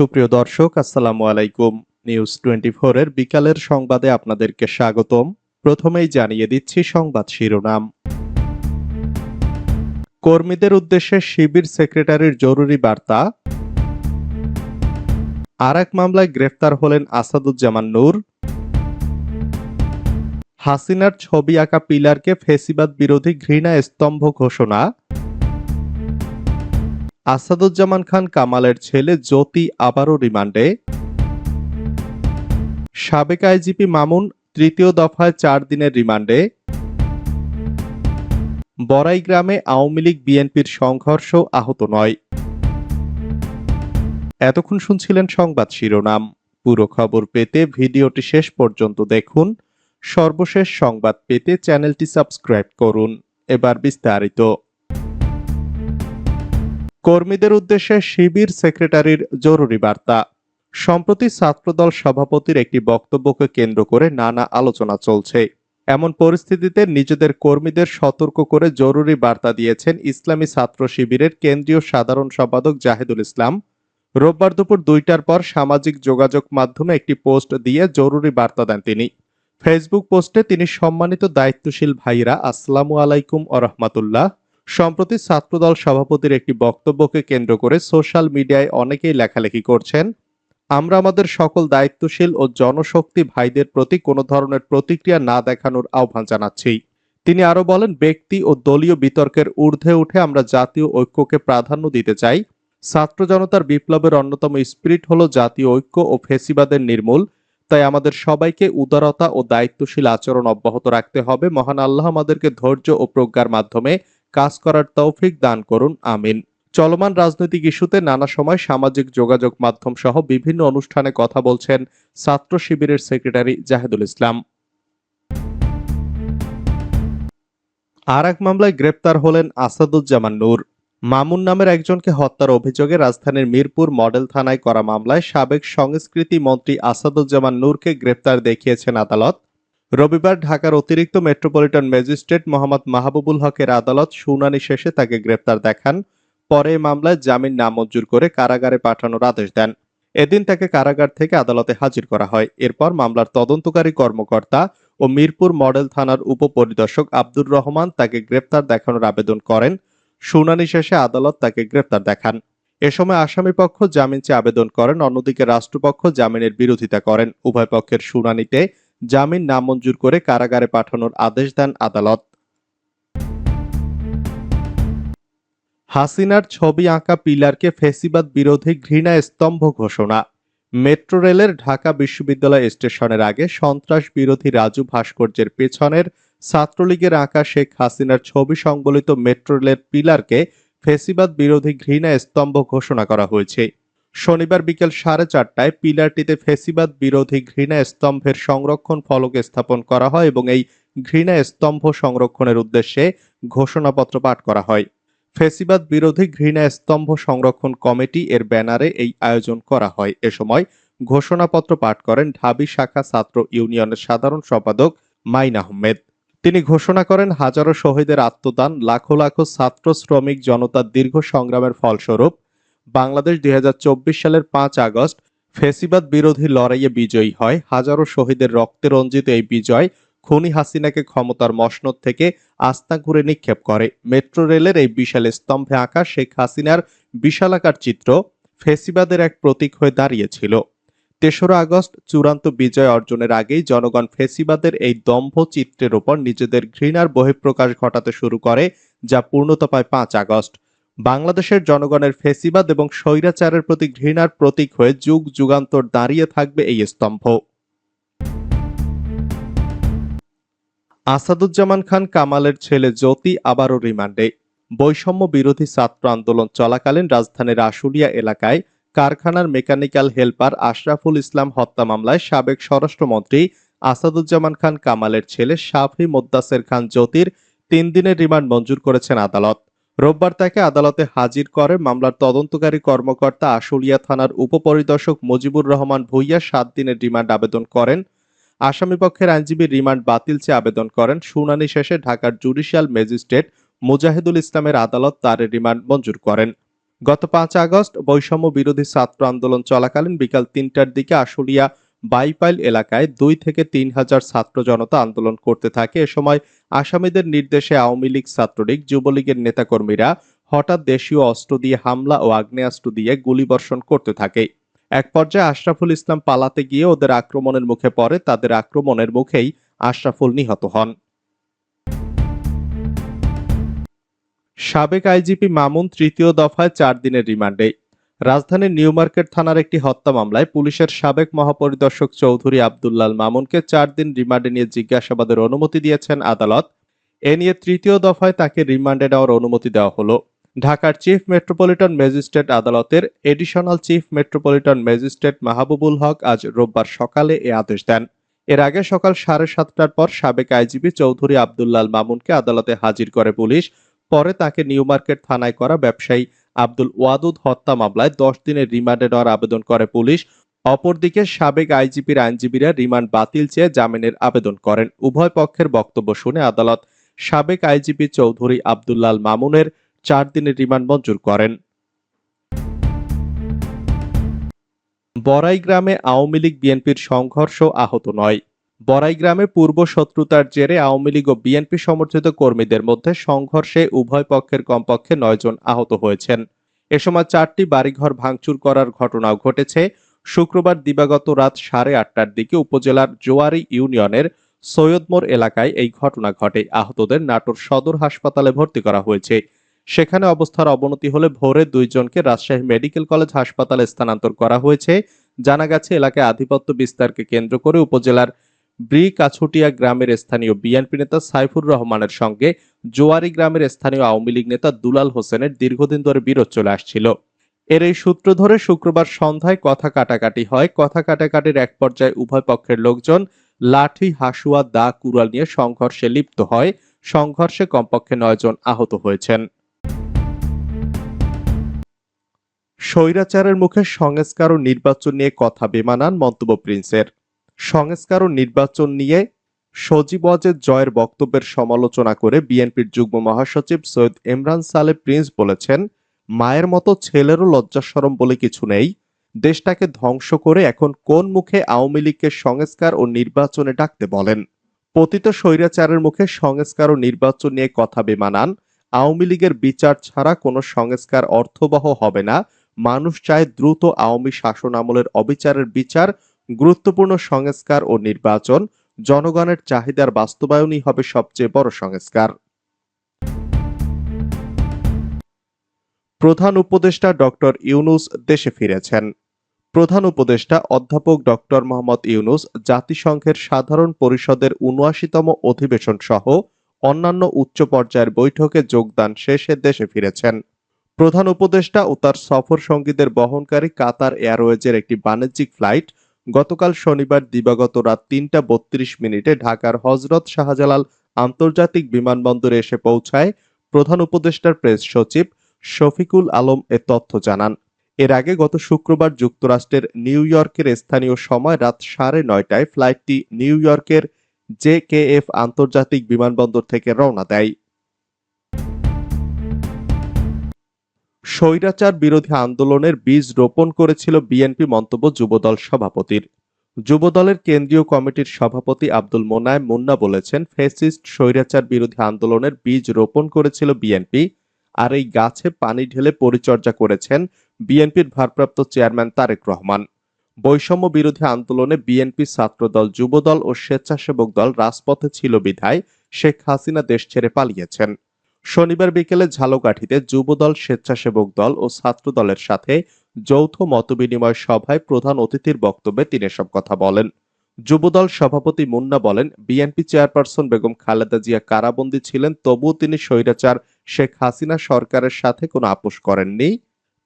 সুপ্রিয় দর্শক, আসসালামু আলাইকুম। নিউজ টোয়েন্টি এর বিকালের সংবাদে আপনাদেরকে স্বাগতম। প্রথমেই জানিয়ে দিচ্ছি সংবাদ শিরোনাম। কর্মীদের উদ্দেশ্যে শিবির সেক্রেটারির জরুরি বার্তা। আর এক মামলায় গ্রেফতার হলেন আসাদুজ্জামান নূর। হাসিনার ছবি আঁকা পিলারকে ফেসিবাদ বিরোধী ঘৃণা স্তম্ভ ঘোষণা। আসাদুজ্জামান খান কামালের ছেলে জ্যোতি আবারও রিমান্ডে। সাবেক আইজিপি মামুন তৃতীয় দফায় চার দিনের রিমান্ডে। বড়াই গ্রামে আওয়ামী লীগ বিএনপির সংঘর্ষ আহত নয়। এতক্ষণ শুনছিলেন সংবাদ শিরোনাম। পুরো খবর পেতে ভিডিওটি শেষ পর্যন্ত দেখুন। সর্বশেষ সংবাদ পেতে চ্যানেলটি সাবস্ক্রাইব করুন। এবার বিস্তারিত। কর্মীদের উদ্দেশ্যে শিবির সেক্রেটারির জরুরি বার্তা। সম্প্রতি ছাত্রদল সভাপতির একটি বক্তব্যকে কেন্দ্র করে নানা আলোচনা চলছে। এমন পরিস্থিতিতে নিজেদের কর্মীদের সতর্ক করে জরুরি বার্তা দিয়েছেন ইসলামী ছাত্র শিবিরের কেন্দ্রীয় সাধারণ সম্পাদক জাহেদুল ইসলাম। রোববার দুপুর দুইটার পর সামাজিক যোগাযোগ মাধ্যমে একটি পোস্ট দিয়ে জরুরি বার্তা দেন তিনি। ফেসবুক পোস্টে তিনি সম্মানিত দায়িত্বশীল ভাইরা আসসালামু আলাইকুম ও রহমাতুল্লাহ সম্প্রতি ছাত্রদল সভাপতির একটি বক্তব্যকে কেন্দ্র করে সোশ্যাল মিডিয়ায় অনেকেই লেখালেখি করছেন। আমরা আমাদের সকল দায়িত্বশীল ও জনশক্তি ভাইদের প্রতি কোনো ধরনের প্রতিক্রিয়া না দেখানোর আহ্বান জানাচ্ছি। তিনি আরও বলেন, ব্যক্তি ও দলীয় বিতর্কের ঊর্ধ্বে উঠে আমরা জাতীয় ঐক্যকে প্রাধান্য দিতে চাই। ছাত্র জনতার বিপ্লবের অন্যতম স্পিরিট হলো জাতীয় ঐক্য ও ফেসিবাদের নির্মূল। তাই আমাদের সবাইকে উদারতা ও দায়িত্বশীল আচরণ অব্যাহত রাখতে হবে। মহান আল্লাহ আমাদেরকে ধৈর্য ও প্রজ্ঞার মাধ্যমে কাজ করার তৌফিক দান করুন, আমিন। চলমান রাজনৈতিক ইস্যুতে নানা সময় সামাজিক যোগাযোগ মাধ্যম সহ বিভিন্ন অনুষ্ঠানে কথা বলছেন ছাত্র শিবিরের সেক্রেটারি জাহেদুল ইসলাম। আর এক মামলায় গ্রেপ্তার হলেন আসাদুজ্জামান নূর। মামুন নামের একজনকে হত্যার অভিযোগে রাজধানীর মিরপুর মডেল থানায় করা মামলায় সাবেক সংস্কৃতি মন্ত্রী আসাদুজ্জামান নূরকে গ্রেপ্তার দেখিয়েছেন আদালত। রবিবার ঢাকার অতিরিক্ত মেট্রোপলিটন ম্যাজিস্ট্রেট মোহাম্মদ মাহবুবুল হকের আদালত শুনানি শেষে তাকে গ্রেপ্তার দেখান, পরে মামলায় জামিন নামঞ্জুর করে কারাগারে পাঠানোর আদেশ দেন। এদিন তাকে কারাগার থেকে আদালতে হাজির করা হয়। এরপর মামলার তদন্তকারী কর্মকর্তা ও মিরপুর মডেল থানার উপপরিদর্শক আব্দুর রহমান তাকে গ্রেপ্তার দেখানোর আবেদন করেন। শুনানি শেষে আদালত তাকে গ্রেপ্তার দেখান। এ সময় আসামি পক্ষ জামিন চেয়ে আবেদন করেন, অন্যদিকে রাষ্ট্রপক্ষ জামিনের বিরোধিতা করেন। উভয় পক্ষের শুনানিতে জামিন নামঞ্জুর করে কারাগারে পাঠানোর আদেশ দেন আদালত। হাসিনার ছবি আঁকা পিলারকে ফেসিবাদ বিরোধী ঘৃণা স্তম্ভ ঘোষণা। মেট্রো রেলের ঢাকা বিশ্ববিদ্যালয় স্টেশনের আগে সন্ত্রাস বিরোধী রাজু ভাস্কর্যের পেছনের ছাত্রলীগের আঁকা শেখ হাসিনার ছবি সংবলিত মেট্রো রেলের পিলারকে ফেসিবাদ বিরোধী ঘৃণা স্তম্ভ ঘোষণা করা হয়েছে। শনিবার বিকেল সাড়ে চারটায় পিলারটিতে ফেসিবাদ বিরোধী ঘৃণা স্তম্ভের সংরক্ষণ ফলক স্থাপন করা হয় এবং এই ঘৃণা স্তম্ভ সংরক্ষণের উদ্দেশ্যে ঘোষণাপত্র পাঠ করা হয়। ফেসিবাদ বিরোধী ঘৃণা স্তম্ভ সংরক্ষণ কমিটি এর ব্যানারে এই আয়োজন করা হয়। এ সময় ঘোষণাপত্র পাঠ করেন ঢাবি শাখা ছাত্র ইউনিয়নের সাধারণ সম্পাদক মাইন আহমেদ। তিনি ঘোষণা করেন, হাজারো শহীদের আত্মদান, লাখো লাখো ছাত্র শ্রমিক জনতার দীর্ঘ সংগ্রামের ফলস্বরূপ বাংলাদেশ দুই হাজার চব্বিশ সালের পাঁচ আগস্ট ফেসিবাদ বিরোধী লড়াইয়ে বিজয়ী হয়। হাজারো শহীদের রক্তে রঞ্জিত এই বিজয় খনি হাসিনাকে ক্ষমতার মসনদ থেকে আস্তা ঘুরে নিক্ষেপ করে। মেট্রো রেলের এই বিশাল স্তম্ভে আঁকা শেখ হাসিনার বিশালাকার চিত্র ফেসিবাদের এক প্রতীক হয়ে দাঁড়িয়েছিল। তেসরা আগস্ট চূড়ান্ত বিজয় অর্জনের আগেই জনগণ ফেসিবাদের এই দম্ভ চিত্রের ওপর নিজেদের ঘৃণার বহিঃপ্রকাশ ঘটাতে শুরু করে, যা পূর্ণতা পায় পাঁচ আগস্ট। বাংলাদেশের জনগণের ফেসিবাদ এবং স্বৈরাচারের প্রতি ঘৃণার প্রতীক হয়ে যুগ যুগান্তর দাঁড়িয়ে থাকবে এই স্তম্ভ। আসাদুজ্জামান খান কামালের ছেলে জ্যোতি আবারও রিমান্ডে। বৈষম্য বিরোধী ছাত্র আন্দোলন চলাকালীন রাজধানীর আশুলিয়া এলাকায় কারখানার মেকানিক্যাল হেল্পার আশরাফুল ইসলাম হত্যা মামলায় সাবেক স্বরাষ্ট্রমন্ত্রী আসাদুজ্জামান খান কামালের ছেলে শাফি মোদ্দাসের খান জ্যোতির তিন দিনের রিমান্ড মঞ্জুর করেছেন আদালত। রোববার তাকে আদালতে হাজির করে মামলার তদন্তকারী কর্মকর্তা আশুলিয়া থানার উপপরিদর্শক মুজিবুর রহমান ভুইয়া সাত দিনের রিমান্ড আবেদন করেন। আসামিপক্ষের আইনজীবী রিমান্ড বাতিল চেয়ে আবেদন করেন। শুনানি শেষে ঢাকার জুডিশিয়াল ম্যাজিস্ট্রেট মুজাহিদুল ইসলামের আদালত তার রিমান্ড মঞ্জুর করেন। গত পাঁচ আগস্ট বৈষম্য বিরোধী ছাত্র আন্দোলন চলাকালীন বিকাল তিনটার দিকে আশুলিয়া বাইপাইল এলাকায় দুই থেকে তিন হাজার ছাত্র জনতা আন্দোলন করতে থাকে। এ সময় আসামিদের নির্দেশে আওয়ামী লীগ ছাত্রলীগ, যুবলীগের নেতাকর্মীরা হঠাৎ দেশীয় অস্ত্র দিয়ে হামলা ও আগ্নেয়াস্ত্র দিয়ে গুলিবর্ষণ করতে থাকে। এক পর্যায়ে আশরাফুল ইসলাম পালাতে গিয়ে ওদের আক্রমণের মুখে পড়ে, তাদের আক্রমণের মুখেই আশরাফুল নিহত হন। সাবেক আইজিপি মামুন তৃতীয় দফায় চার দিনের রিমান্ডে। রাজধানীর নিউ মার্কেট থানার একটি হত্যা মামলায় পুলিশের সাবেক মহাপরিদর্শক চৌধুরী আবদুল্লাল মামুনকে চার দিন রিমান্ডে নিয়ে জিজ্ঞাসাবাদের অনুমতি দিয়েছেন আদালত। এ নিয়ে তৃতীয় দফায় তাকে রিমান্ডে নেওয়ার অনুমতি দেওয়া হলো। ঢাকার চিফ মেট্রোপলিটন ম্যাজিস্ট্রেট আদালতের additional chief metropolitan magistrate Mahbubul Haque আজ রোববার সকালে এ আদেশ দেন। এর আগে সকাল সাড়ে সাতটার পর সাবেক আইজিপি চৌধুরী আবদুল্লাল মামুনকে আদালতে হাজির করে পুলিশ, পরে তাকে নিউ মার্কেট থানায় করা ব্যবসায়ী আব্দুল ওয়াদুদ হত্যা মামলায় দশ দিনের রিমান্ডে নেওয়ার আবেদন করে পুলিশ। অপরদিকে সাবেক আইজিপির আইনজীবীরা রিমান্ড বাতিল চেয়ে জামিনের আবেদন করেন। উভয় পক্ষের বক্তব্য শুনে আদালত সাবেক আইজিপি চৌধুরী আবদুল্লাল মামুনের চার দিনের রিমান্ড মঞ্জুর করেন। বড়াই গ্রামে আওয়ামী লীগ বিএনপির সংঘর্ষ আহত নয়। বড়াই গ্রামে পূর্ব শত্রুতার জেরে আওয়ামী লীগ ও বিএনপি সমর্থিত কর্মীদের মধ্যে সংঘর্ষে উভয় পক্ষের কমপক্ষে নয়জন আহত হয়েছেন। এ সময় চারটি বাড়িঘর ভাঙচুর করার ঘটনাও ঘটেছে। শুক্রবার দিবাগত রাত সাড়ে আটটার দিকে উপজেলার জোয়ারি ইউনিয়নের সৈয়দমোর এলাকায় এই ঘটনা ঘটে। আহতদের নাটোর সদর হাসপাতালে ভর্তি করা হয়েছে। সেখানে অবস্থার অবনতি হলে ভোরে দুইজনকে রাজশাহী মেডিকেল কলেজ হাসপাতালে স্থানান্তর করা হয়েছে। জানা গেছে, এলাকায় আধিপত্য বিস্তারকে কেন্দ্র করে উপজেলার ব্রি কাছুটিয়া গ্রামের স্থানীয় বিএনপি নেতা সাইফুর রহমানের সঙ্গে জোয়ারি গ্রামের স্থানীয় আওয়ামী লীগ নেতা দুলাল হোসেনের দীর্ঘদিন ধরে বিরোধ চলে আসছিল। এর এই সূত্র ধরে শুক্রবার সন্ধ্যায় কথা কাটাকাটি হয়। কথা কাটাকাটির এক পর্যায়ে উভয় পক্ষের লোকজন লাঠি, হাসুয়া, দা, কুড়াল নিয়ে সংঘর্ষে লিপ্ত হয়। সংঘর্ষে কমপক্ষে নয়জন আহত হয়েছেন। স্বৈরাচারের মুখে সংস্কার ও নির্বাচন নিয়ে কথা বেমানান মন্তব্য প্রিন্সের। সংস্কার ও নির্বাচন নিয়ে সজীব ওয়াজেদ জয়ের বক্তব্যের সমালোচনা করে বিএনপির যুগ্ম মহাসচিব সৈয়দ ইমরান সালে প্রিন্স বলেছেন, মায়ের মতো ছেলেরও লজ্জাসরম বলে কিছু নেই। দেশটাকে ধ্বংস করে এখন কোন মুখে আওয়ামী লীগকে সংস্কার ও নির্বাচনে ডাকতে বলেন? পতিত স্বৈরাচারের মুখে সংস্কার ও নির্বাচন নিয়ে কথা বেমানান। আওয়ামী লীগের বিচার ছাড়া কোনো সংস্কার অর্থবহ হবে না। মানুষ চায় দ্রুত আওয়ামী শাসন আমলের অবিচারের বিচার গুরুত্বপূর্ণ সংস্কার ও নির্বাচন জনগণের চাহিদার বাস্তবায়নই হবে সবচেয়ে বড় সংস্কার। প্রধান উপদেষ্টা ডক্টর ইউনুস দেশে ফিরেছেন। প্রধান উপদেষ্টা অধ্যাপক ডক্টর মোহাম্মদ ইউনুস জাতিসংঘের সাধারণ পরিষদের উনআশিতম অধিবেশন সহ অন্যান্য উচ্চ পর্যায়ের বৈঠকে যোগদান শেষে দেশে ফিরেছেন। প্রধান উপদেষ্টা ও তার সফর সঙ্গীদের বহনকারী কাতার এয়ারওয়েজের একটি বাণিজ্যিক ফ্লাইট গতকাল শনিবার দিবাগত রাত তিনটা বত্রিশ মিনিটে ঢাকার হজরত শাহজালাল আন্তর্জাতিক বিমানবন্দরে এসে পৌঁছায় প্রধান উপদেষ্টার প্রেস সচিব শফিকুল আলম এ তথ্য জানান। এর আগে গত শুক্রবার যুক্তরাষ্ট্রের নিউ ইয়র্কের স্থানীয় সময় রাত সাড়ে নয়টায় ফ্লাইটটি নিউ ইয়র্কের জে কে এফ আন্তর্জাতিক বিমানবন্দর থেকে রওনা দেয়। স্বৈরাচার বিরোধী আন্দোলনের বীজ রোপণ করেছিল বিএনপি মন্তব্য যুবদল সভাপতির। যুবদলের কেন্দ্রীয় কমিটির সভাপতি আব্দুল মোনায় মুন্না বলেছেন ফেসিস্ট স্বৈরাচার বিরোধী আন্দোলনের বীজ রোপণ করেছিল বিএনপি আর এই গাছে পানি ঢেলে পরিচর্যা করেছেন বিএনপির ভারপ্রাপ্ত চেয়ারম্যান তারেক রহমান। বৈষম্য বিরোধী আন্দোলনে বিএনপি ছাত্রদল যুবদল ও স্বেচ্ছাসেবক দল রাজপথে ছিল বিধায় শেখ হাসিনা দেশ ছেড়ে পালিয়েছেন। শনিবার বিকেলে ঝালকাঠিতে যুবদল, স্বেচ্ছাসেবক দল ও ছাত্র দলের সাথে যৌথ মতবিনিময় সভায় প্রধান অতিথির বক্তব্যে তিনি এসব কথা বলেন। যুবদল সভাপতি মুন্না বলেন, বিএনপি চেয়ারপারসন বেগম খালেদা জিয়া কারাবন্দী ছিলেন, তবুও তিনি স্বৈরাচার শেখ হাসিনা সরকারের সাথে কোনো আপোষ করেননি।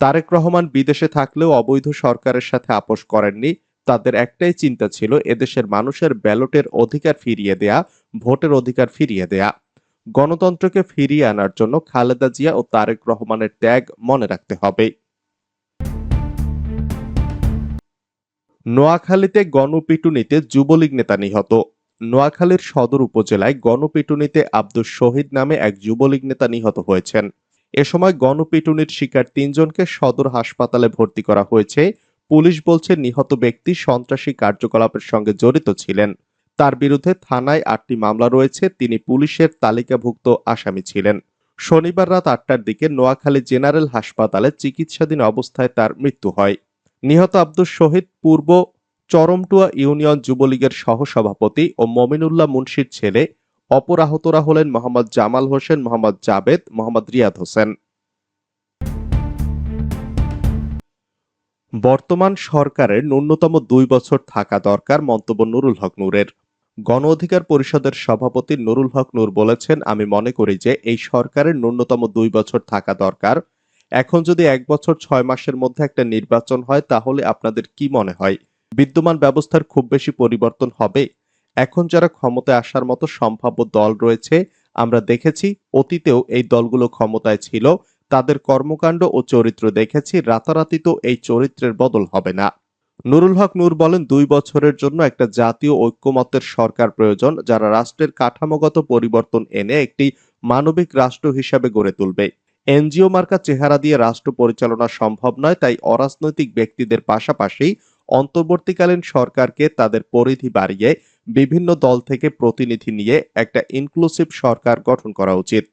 তারেক রহমান বিদেশে থাকলেও অবৈধ সরকারের সাথে আপোষ করেননি। তাদের একটাই চিন্তা ছিল, এদেশের মানুষের ব্যালটের অধিকার ফিরিয়ে দেয়া, ভোটের অধিকার ফিরিয়ে দেয়া। গণতন্ত্রকে ফিরিয়ে আনার জন্য খালেদা জিয়া ও তারেক রহমানের ত্যাগ মনে রাখতে হবে। নোয়াখালীতে গণপিটুনিতে যুবলীগ নেতা নিহত। নোয়াখালীর সদর উপজেলায় গণপিটুনিতে আব্দুল শহীদ নামে এক যুবলীগ নেতা নিহত হয়েছেন। এ সময় গণপিটুনির শিকার তিনজনকে সদর হাসপাতালে ভর্তি করা হয়েছে। পুলিশ বলছে, নিহত ব্যক্তি সন্ত্রাসী কার্যকলাপের সঙ্গে জড়িত ছিলেন। তার বিরুদ্ধে থানায় আটটি মামলা রয়েছে। তিনি পুলিশের তালিকাভুক্ত আসামি ছিলেন। শনিবার রাত আটটার দিকে নোয়াখালী জেনারেল হাসপাতালে চিকিৎসাধীন অবস্থায় তার মৃত্যু হয়। নিহত আব্দুস শহীদ পূর্ব চরমটুয়া ইউনিয়ন যুবলীগের সহসভাপতি ও মমিনুল্লাহ মুন্সির ছেলে অপর আহতরা হলেন মোহাম্মদ জামাল হোসেন, মোহাম্মদ জাবেদ, মোহাম্মদ রিয়াদ হোসেন। বর্তমান সরকারের ন্যূনতম দুই বছর থাকা দরকার মন্তব্য নুরুল হক নূরের। গণ অধিকার পরিষদের সভাপতি নুরুল হক নূর বলেছেন, আমি মনে করি যে এই সরকারের ন্যূনতম দুই বছর থাকা দরকার। এখন যদি এক বছর ছয় মাসের মধ্যে একটা নির্বাচন হয়, তাহলে আপনাদের কি মনে হয়? বিদ্যমান ব্যবস্থার খুব বেশি পরিবর্তন হবে। এখন যারা ক্ষমতায় আসার মতো সম্ভাব্য দল রয়েছে, আমরা দেখেছি অতীতেও এই দলগুলো ক্ষমতায় ছিল। তাদের কর্মকাণ্ড ও চরিত্র দেখেছি, রাতারাতি তো এই চরিত্রের বদল হবে না। নুরুল হক নূর বলেন, দুই বছরের জন্য একটা জাতীয় ঐক্যমত্যের সরকার প্রয়োজন, যারা রাষ্ট্রের কাঠামোগত পরিবর্তন এনে একটি মানবিক রাষ্ট্র হিসাবে গড়ে তুলবে। এনজিও মার্কা চেহারা দিয়ে রাষ্ট্র পরিচালনা সম্ভব নয়, তাই অরাজনৈতিক ব্যক্তিদের পাশাপাশি অন্তর্বর্তীকালীন সরকারকে তাদের পরিধি বাড়িয়ে বিভিন্ন দল থেকে প্রতিনিধি নিয়ে একটা ইনক্লুসিভ সরকার গঠন করা উচিত।